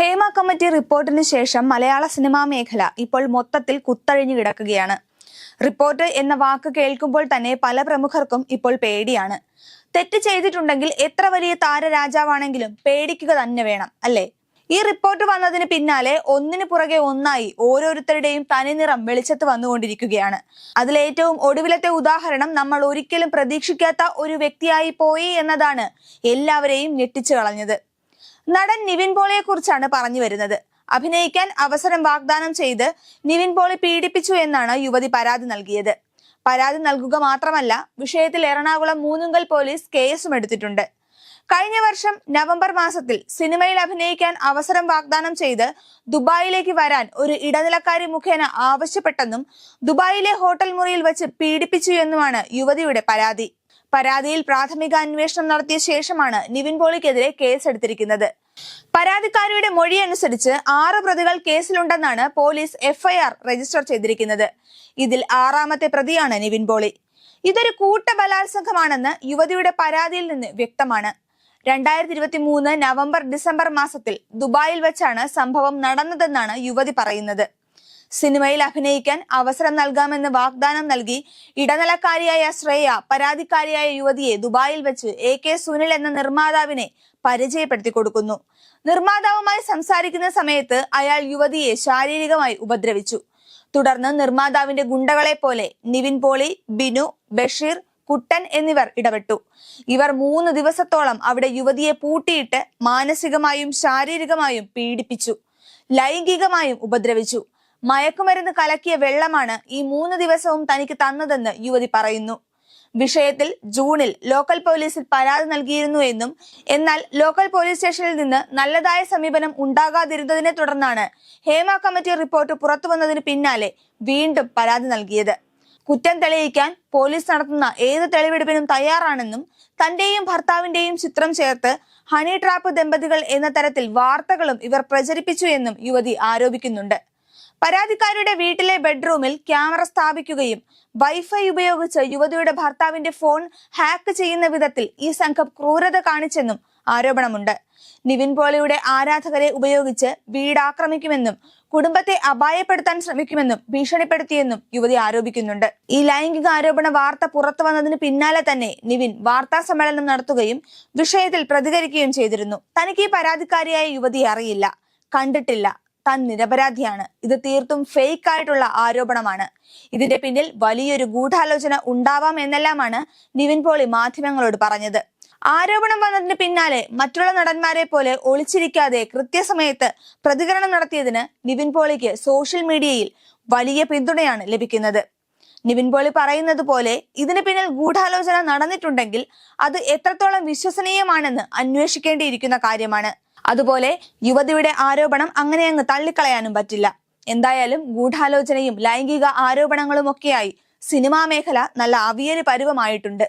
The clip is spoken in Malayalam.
ഹേമ കമ്മിറ്റി റിപ്പോർട്ടിന് ശേഷം മലയാള സിനിമാ മേഖല ഇപ്പോൾ മൊത്തത്തിൽ കുത്തഴിഞ്ഞു കിടക്കുകയാണ്. റിപ്പോർട്ട് എന്ന വാക്ക് കേൾക്കുമ്പോൾ തന്നെ പല പ്രമുഖർക്കും ഇപ്പോൾ പേടിയാണ്. തെറ്റ് ചെയ്തിട്ടുണ്ടെങ്കിൽ എത്ര വലിയ താരരാജാവാണെങ്കിലും പേടിക്കുക തന്നെ വേണം അല്ലേ? ഈ റിപ്പോർട്ട് വന്നതിന് പിന്നാലെ ഒന്നിനു പുറകെ ഒന്നായി ഓരോരുത്തരുടെയും തനിനിറം വെളിച്ചത്ത് വന്നുകൊണ്ടിരിക്കുകയാണ്. അതിലേറ്റവും ഒടുവിലത്തെ ഉദാഹരണം നമ്മൾ ഒരിക്കലും പ്രതീക്ഷിക്കാത്ത ഒരു വ്യക്തിയായി പോയി എന്നതാണ് എല്ലാവരെയും ഞെട്ടിച്ചു കളഞ്ഞത്. നടൻ നിവിൻ പോളിയെ കുറിച്ചാണ് പറഞ്ഞു വരുന്നത്. അഭിനയിക്കാൻ അവസരം വാഗ്ദാനം ചെയ്ത് നിവിൻ പോളി പീഡിപ്പിച്ചു എന്നാണ് യുവതി പരാതി നൽകിയത്. പരാതി നൽകുക മാത്രമല്ല വിഷയത്തിൽ എറണാകുളം മൂന്നുങ്കൽ പോലീസ് കേസും എടുത്തിട്ടുണ്ട്. കഴിഞ്ഞ വർഷം നവംബർ മാസത്തിൽ സിനിമയിൽ അഭിനയിക്കാൻ അവസരം വാഗ്ദാനം ചെയ്ത് ദുബായിലേക്ക് വരാൻ ഒരു ഇടനിലക്കാരി മുഖേന ആവശ്യപ്പെട്ടെന്നും ദുബായിലെ ഹോട്ടൽ മുറിയിൽ വെച്ച് പീഡിപ്പിച്ചു എന്നുമാണ് യുവതിയുടെ പരാതി. പരാതിയിൽ പ്രാഥമിക അന്വേഷണം നടത്തിയ ശേഷമാണ് നിവിൻ പോളിക്കെതിരെ കേസെടുത്തിരിക്കുന്നത്. പരാതിക്കാരിയുടെ മൊഴി അനുസരിച്ച് ആറ് പ്രതികൾ കേസിലുണ്ടെന്നാണ് പോലീസ് എഫ്ഐആർ രജിസ്റ്റർ ചെയ്തിരിക്കുന്നത്. ഇതിൽ ആറാമത്തെ പ്രതിയാണ് നിവിൻ പോളി. ഇതൊരു കൂട്ട ബലാത്സംഗമാണെന്ന് യുവതിയുടെ പരാതിയിൽ നിന്ന് വ്യക്തമാണ്. രണ്ടായിരത്തി ഇരുപത്തി മൂന്ന് നവംബർ ഡിസംബർ മാസത്തിൽ ദുബായിൽ വെച്ചാണ് സംഭവം നടന്നതെന്നാണ് യുവതി പറയുന്നത്. സിനിമയിൽ അഭിനയിക്കാൻ അവസരം നൽകാമെന്ന് വാഗ്ദാനം നൽകി ഇടനിലക്കാരിയായ ശ്രേയ പരാതിക്കാരിയായ യുവതിയെ ദുബായിൽ വെച്ച് എ കെ സുനിൽ എന്ന നിർമ്മാതാവിനെ പരിചയപ്പെടുത്തി കൊടുക്കുന്നു. നിർമ്മാതാവുമായി സംസാരിക്കുന്ന സമയത്ത് അയാൾ യുവതിയെ ശാരീരികമായി ഉപദ്രവിച്ചു. തുടർന്ന് നിർമ്മാതാവിന്റെ ഗുണ്ടകളെ പോലെ നിവിൻ പോളി ബിനു ബഷീർ കുട്ടൻ എന്നിവർ ഇടപെട്ടു. ഇവർ മൂന്ന് ദിവസത്തോളം അവിടെ യുവതിയെ പൂട്ടിയിട്ട് മാനസികമായും ശാരീരികമായും പീഡിപ്പിച്ചു ലൈംഗികമായും ഉപദ്രവിച്ചു. മയക്കുമരുന്ന് കലക്കിയ വെള്ളമാണ് ഈ മൂന്ന് ദിവസവും തനിക്ക് തന്നതെന്ന് യുവതി പറയുന്നു. വിഷയത്തിൽ ജൂണിൽ ലോക്കൽ പോലീസിൽ പരാതി നൽകിയിരുന്നു എന്നും എന്നാൽ ലോക്കൽ പോലീസ് സ്റ്റേഷനിൽ നിന്ന് നല്ലതായ സമീപനം ഉണ്ടാകാതിരുന്നതിനെ തുടർന്നാണ് ഹേമ കമ്മിറ്റി റിപ്പോർട്ട് പുറത്തു വന്നതിന് പിന്നാലെ വീണ്ടും പരാതി നൽകിയത്. കുറ്റം തെളിയിക്കാൻ പോലീസ് നടത്തുന്ന ഏത് തെളിവെടുപ്പിനും തയ്യാറാണെന്നും തന്റെയും ഭർത്താവിന്റെയും ചിത്രം ചേർത്ത് ഹണി ട്രാപ്പ് ദമ്പതികൾ എന്ന തരത്തിൽ വാർത്തകളും ഇവർ പ്രചരിപ്പിച്ചു എന്നും യുവതി ആരോപിക്കുന്നുണ്ട്. പരാതിക്കാരുടെ വീട്ടിലെ ബെഡ്റൂമിൽ ക്യാമറ സ്ഥാപിക്കുകയും വൈഫൈ ഉപയോഗിച്ച് യുവതിയുടെ ഭർത്താവിന്റെ ഫോൺ ഹാക്ക് ചെയ്യുന്ന വിധത്തിൽ ഈ സംഘം ക്രൂരത കാണിച്ചെന്നും ആരോപണമുണ്ട്. നിവിൻ പോളിയുടെ ആരാധകരെ ഉപയോഗിച്ച് വീടാക്രമിക്കുമെന്നും കുടുംബത്തെ അപായപ്പെടുത്താൻ ശ്രമിക്കുമെന്നും ഭീഷണിപ്പെടുത്തിയെന്നും യുവതി ആരോപിക്കുന്നുണ്ട്. ഈ ലൈംഗിക ആരോപണ വാർത്ത പുറത്തു വന്നതിന് പിന്നാലെ തന്നെ നിവിൻ വാർത്താ സമ്മേളനം നടത്തുകയും വിഷയത്തിൽ പ്രതികരിക്കുകയും ചെയ്തിരുന്നു. തനിക്ക് ഈ പരാതിക്കാരിയായ യുവതിയെ അറിയില്ല. കണ്ടിട്ടില്ല. താൻ നിരപരാധിയാണ്. ഇത് തീർത്തും ഫേക്ക് ആയിട്ടുള്ള ആരോപണമാണ്. ഇതിന്റെ പിന്നിൽ വലിയൊരു ഗൂഢാലോചന ഉണ്ടാവാം എന്നെല്ലാമാണ് നിവിൻ പോളി മാധ്യമങ്ങളോട് പറഞ്ഞത്. ആരോപണം വന്നതിന് പിന്നാലെ മറ്റുള്ള നടന്മാരെ പോലെ ഒളിച്ചിരിക്കാതെ കൃത്യസമയത്ത് പ്രതികരണം നടത്തിയതിന് നിവിൻ പോളിക്ക് സോഷ്യൽ മീഡിയയിൽ വലിയ പിന്തുണയാണ് ലഭിക്കുന്നത്. നിവിൻ പോളി പറയുന്നത് പോലെ ഇതിന് പിന്നിൽ ഗൂഢാലോചന നടന്നിട്ടുണ്ടെങ്കിൽ അത് എത്രത്തോളം വിശ്വസനീയമാണെന്ന് അന്വേഷിക്കേണ്ടിയിരിക്കുന്ന കാര്യമാണ്. അതുപോലെ യുവതിയുടെ ആരോപണം അങ്ങനെ അങ്ങ് തള്ളിക്കളയാനും പറ്റില്ല. എന്തായാലും ഗൂഢാലോചനയും ലൈംഗിക ആരോപണങ്ങളും ഒക്കെയായി സിനിമാ മേഖല നല്ല അവിയൽ പരുവമായിട്ടുണ്ട്.